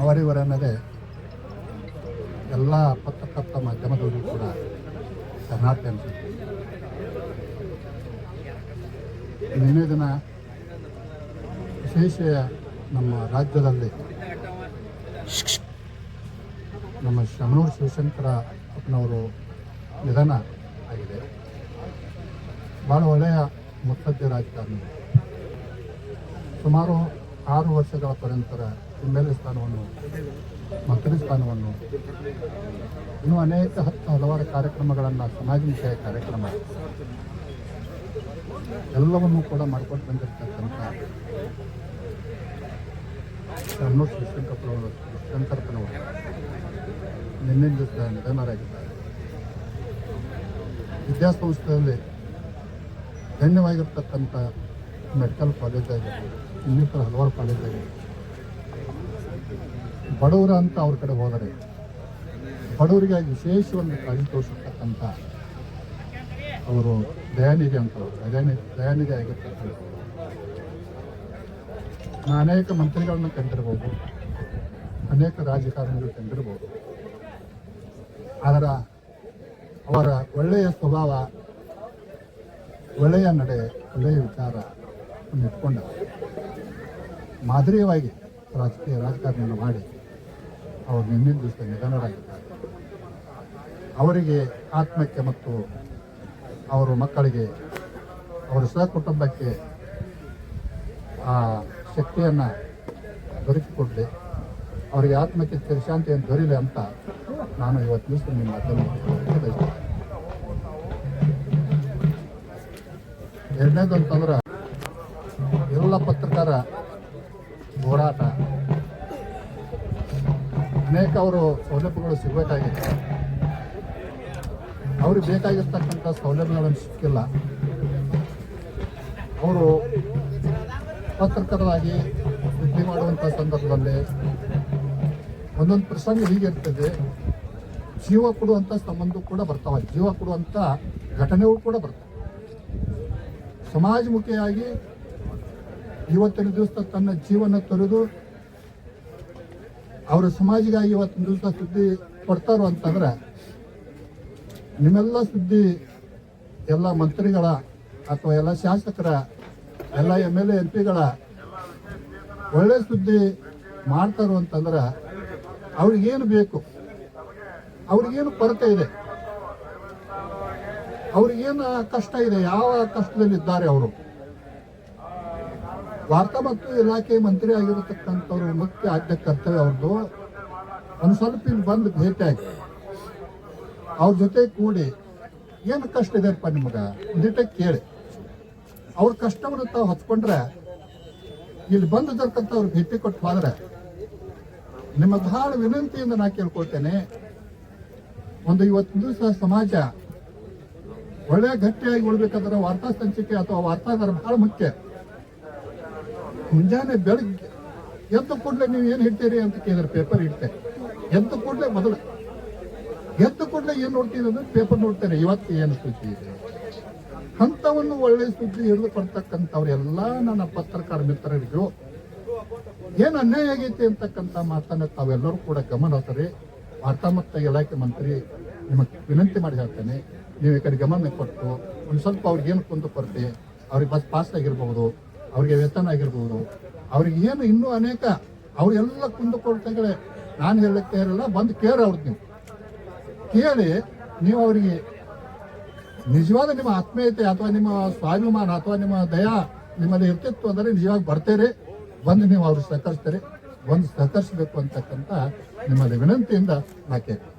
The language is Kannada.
ಅವರಿವರನ್ನದೇ ಎಲ್ಲ ಪತ್ರಕರ್ತ ಮಾಧ್ಯಮದವರು ಕೂಡ ಶರಣಾರ್ಥಿ ನಿನ್ನೆ ದಿನ ವಿಶೇಷ ನಮ್ಮ ರಾಜ್ಯದಲ್ಲಿ ನಮ್ಮ ಶಮನೂರು ಶಿವಶಂಕರ ಅಪ್ಪನವರು ನಿಧನ ಆಗಿದೆ. ಭಾಳ ಒಳ್ಳೆಯ ಮುತ್ಸದ್ದಿ ರಾಜಕಾರಣಿ. ಸುಮಾರು ಆರು ವರ್ಷಗಳ ಪರ್ಯಂತರ ಎಂ ಸ್ಥಾನವನ್ನು ಮಂತ್ರಿ ಸ್ಥಾನವನ್ನು, ಇನ್ನೂ ಅನೇಕ ಹತ್ತು ಹಲವಾರು ಕಾರ್ಯಕ್ರಮಗಳನ್ನು ಸಮಾಜಮುಖಿ ಕಾರ್ಯಕ್ರಮ. ಎಲ್ಲವನ್ನೂ ಕೂಡ ಮಾಡಿಕೊಂಡು ಬಂದಿರತಕ್ಕಂಥ ಶರಣೂರು ಶಿವಶಂಕರಪ್ಪನವರು ಶಂಕರಪ್ಪನವರು ನಿನ್ನೆ ದಿವಸ ನಿಧನರಾಗಿದ್ದಾರೆ. ವಿದ್ಯಾಸಂಸ್ಥೆಯಲ್ಲಿ ಗಣ್ಯವಾಗಿರ್ತಕ್ಕಂಥ ಮೆಡಿಕಲ್ ಕಾಲೇಜ್ ಆಗಿರ್ಬೋದು ಇನ್ನಿತರ ಹಲವಾರು ಕಾಲೇಜ್ ಆಗಿರ್ಬೋದು ಬಡವರ ಅಂತ ಅವ್ರ ಕಡೆ ಹೋದರೆ, ಬಡವರಿಗೆ ವಿಶೇಷ ಒಂದು ಕಾಳಜಿ ತೋರಿಸಿರ್ತಕ್ಕಂಥ ಅವರು ದಯಾನಿಧಿ ಅಂತ ದಯಾನಿ, ದಯಾನಿಧಿ ಆಗಿರ್ತಕ್ಕಂಥ ನಾನು ಅನೇಕ ಮಂತ್ರಿಗಳನ್ನ ಕಂಡಿರ್ಬೋದು, ಅನೇಕ ರಾಜಕಾರಣಿಗಳು ಕಂಡಿರ್ಬೋದು. ಅದರ ಅವರ ಒಳ್ಳೆಯ ಸ್ವಭಾವ, ಒಳ್ಳೆಯ ನಡೆ, ಒಳ್ಳೆಯ ವಿಚಾರ ಇಟ್ಕೊಂಡ ಮಾದರಿಯವಾಗಿ ರಾಜಕೀಯ ರಾಜಕಾರಣವನ್ನು ಮಾಡಿ ಅವರು ನಿನ್ನಿನ ದಿವಸ ನಿಧನರಾಗಿದ್ದಾರೆ. ಅವರಿಗೆ ಆತ್ಮಕ್ಕೆ ಮತ್ತು ಅವರ ಮಕ್ಕಳಿಗೆ, ಅವರ ಸಹಕುಟುಂಬಕ್ಕೆ ಆ ಶಕ್ತಿಯನ್ನು ದೊರಕಿಕೊಡಲಿ. ಅವರಿಗೆ ಆತ್ಮಕ್ಕೆ ಶಾಂತಿಯನ್ನು ದೊರೀಲಿ ಅಂತ ನಾನು ಇವತ್ತು ದಿವಸ ನಿಮ್ಮ ಬಯಸ್ತೇನೆ ಎರಡನೇದು ಅಂತಂದ್ರೆ ಎಲ್ಲ ಪತ್ರಕಾರ ಹೋರಾಟ. ಅನೇಕ ಅವರು ಸೌಲಭ್ಯಗಳು ಸಿಗಬೇಕಾಗಿದೆ. ಅವ್ರಿಗೆ ಬೇಕಾಗಿರ್ತಕ್ಕಂಥ ಸೌಲಭ್ಯಗಳನ್ನು ಸಿಕ್ಕಿಲ್ಲ. ಅವರು ಪತ್ರಕರ್ತರಾಗಿ ಸುದ್ದಿ ಮಾಡುವಂಥ ಸಂದರ್ಭದಲ್ಲಿ ಒಂದೊಂದು ಪ್ರಸಂಗ ಹೀಗಿರ್ತದೆ ಜೀವ ಕೊಡುವಂಥ ಸಂಬಂಧ ಕೂಡ ಬರ್ತಾವೆ. ಜೀವ ಕೊಡುವಂಥ ಘಟನೆಗಳು ಕೂಡ ಬರ್ತವೆ. ಸಮಾಜಮುಖಿಯಾಗಿ ಇವತ್ತಿನ ದಿವಸ ತನ್ನ ಜೀವನ ತೊರೆದು ಅವರ ಸಮಾಜಿಗಾಗಿ ಇವತ್ತಿನ ದಿವಸ ಸುದ್ದಿ ಕೊಡ್ತಾರೋ ಅಂತಂದ್ರೆ, ನಿಮ್ಮೆಲ್ಲ ಸುದ್ದಿ ಎಲ್ಲ ಮಂತ್ರಿಗಳ ಅಥವಾ ಎಲ್ಲ ಶಾಸಕರ, ಎಲ್ಲ ಎಂ ಎಲ್ ಎ ಎಂ ಪಿಗಳ ಒಳ್ಳೆ ಸುದ್ದಿ ಮಾಡ್ತಾರೋ ಅಂತಂದ್ರೆ ಅವ್ರಿಗೇನು ಬೇಕು? ಅವ್ರಿಗೇನು ಕೊರತೆ ಇದೆ? ಅವ್ರಿಗೇನು ಕಷ್ಟ ಇದೆ? ಯಾವ ಕಷ್ಟದಲ್ಲಿದ್ದಾರೆ ಅವರು? ವಾರ್ತಾ ಮತ್ತು ಇಲಾಖೆ ಮಂತ್ರಿ ಆಗಿರತಕ್ಕಂಥವ್ರು ಮುಖ್ಯ ಆದ್ಯ ಕರ್ತವ್ಯ ಅವ್ರದ್ದು ಒಂದು ಸ್ವಲ್ಪ ಇಲ್ಲಿ ಬಂದು ಭೇಟಿಯಾಗಿ ಅವ್ರ ಜೊತೆ ಕೂಡಿ ಏನು ಕಷ್ಟ ಇದೆಯಪ್ಪ ನಿಮ್ಗೆ? ಒಂದಿಟ್ಟ ಕೇಳಿ. ಅವ್ರ ಕಷ್ಟವನ್ನು ತಾವು ಹಚ್ಕೊಂಡ್ರೆ ಇಲ್ಲಿ ಬಂದಿದ್ದಕ್ಕಂತ ಅವ್ರು ಭೇಟಿ ಕೊಟ್ಟು ಹೋದ್ರೆ ನಿಮ್ಮ ಬಹಳ ವಿನಂತಿಯಿಂದ ನಾ ಕೇಳ್ಕೊಳ್ತೇನೆ. ಒಂದು ಇವತ್ತು ದಿವಸ ಸಮಾಜ ಒಳ್ಳೆ ಗಟ್ಟಿಯಾಗಿ ಉಳ್ಬೇಕಾದ್ರೆ ವಾರ್ತಾ ಸಂಚಿಕೆ ಅಥವಾ ವಾರ್ತಾಗಾರ ಬಹಳ ಮುಖ್ಯ. ಮುಂಜಾನೆ ಬೆಳಗ್ಗೆ ಎದ್ದ ಕೂಡಲೇ ನೀವು ಏನು ಹೇಳ್ತೀರಿ ಅಂತ ಕೇಳಿದ್ರೆ ಪೇಪರ್ ಇಡ್ತೆ ಎದ್ದ ಕೂಡಲೇ ಮೊದಲು, ಎದ್ದ ಕೂಡಲೇ ಏನು ನೋಡ್ತೀರಿ ಅಂದ್ರೆ ಪೇಪರ್ ನೋಡ್ತಾರೆ ಇವತ್ತು ಏನು ಸುದ್ದಿ ಇದೆ? ಅಂಥವನ್ನು ಒಳ್ಳೆ ಸುದ್ದಿ ಹಿಡಿದು ಕೊಡ್ತಕ್ಕಂಥವ್ರೆಲ್ಲ ನನ್ನ ಪತ್ರಕಾರ ಮಿತ್ರರಿಗೂ ಏನು ಅನ್ಯಾಯ ಆಗೈತಿ ಅಂತಕ್ಕಂಥ ಮಾತನ್ನ ತಾವೆಲ್ಲರೂ ಕೂಡ ಗಮನ ಹತ್ತಾರೆ ವಾರ್ತಾ ಮತ್ತು ಇಲಾಖೆ ಮಂತ್ರಿ ನಿಮಗೆ ವಿನಂತಿ ಮಾಡಿ ಹೇಳ್ತೇನೆ. ನೀವು ಈ ಕಡೆ ಗಮನ ಕೊಟ್ಟು ಒಂದು ಸ್ವಲ್ಪ ಅವ್ರಿಗೆ ಏನು ಕುಂದು ಕೊರತೆ ಅವ್ರಿಗೆ ಬಸ್ ಪಾಸ್ ಆಗಿರ್ಬೋದು ಅವ್ರಿಗೆ ವೇತನ ಆಗಿರ್ಬೋದು. ಅವ್ರಿಗೆ ಏನು ಇನ್ನೂ ಅನೇಕ ಅವರೆಲ್ಲ ಕುಂದು ಕೊರತೆಗಳೇ. ನಾನು ಹೇಳಕ್ಕೆ ಇರಲ್ಲ ಬಂದು ಕೇಳಿ ನೀವು. ಕೇಳಿ ನೀವು ಅವರಿಗೆ ನಿಜವಾದ ನಿಮ್ಮ ಆತ್ಮೀಯತೆ ಅಥವಾ ನಿಮ್ಮ ಸ್ವಾಭಿಮಾನ ಅಥವಾ ನಿಮ್ಮ ದಯಾ ನಿಮ್ಮಲ್ಲಿ ಇರ್ತಿತ್ತು ಅಂದರೆ ನಿಜವಾಗಿ ಬರ್ತೀರಿ. ಬಂದು ನೀವು ಅವ್ರಿಗೆ ಸಹಕರಿಸ್ತೀರಿ. ಬಂದು ಸಹಕರಿಸಬೇಕು ಅಂತಕ್ಕಂಥ ನಿಮ್ಮಲ್ಲಿ ವಿನಂತಿಯಿಂದ ನಾ ಕೇಳಿ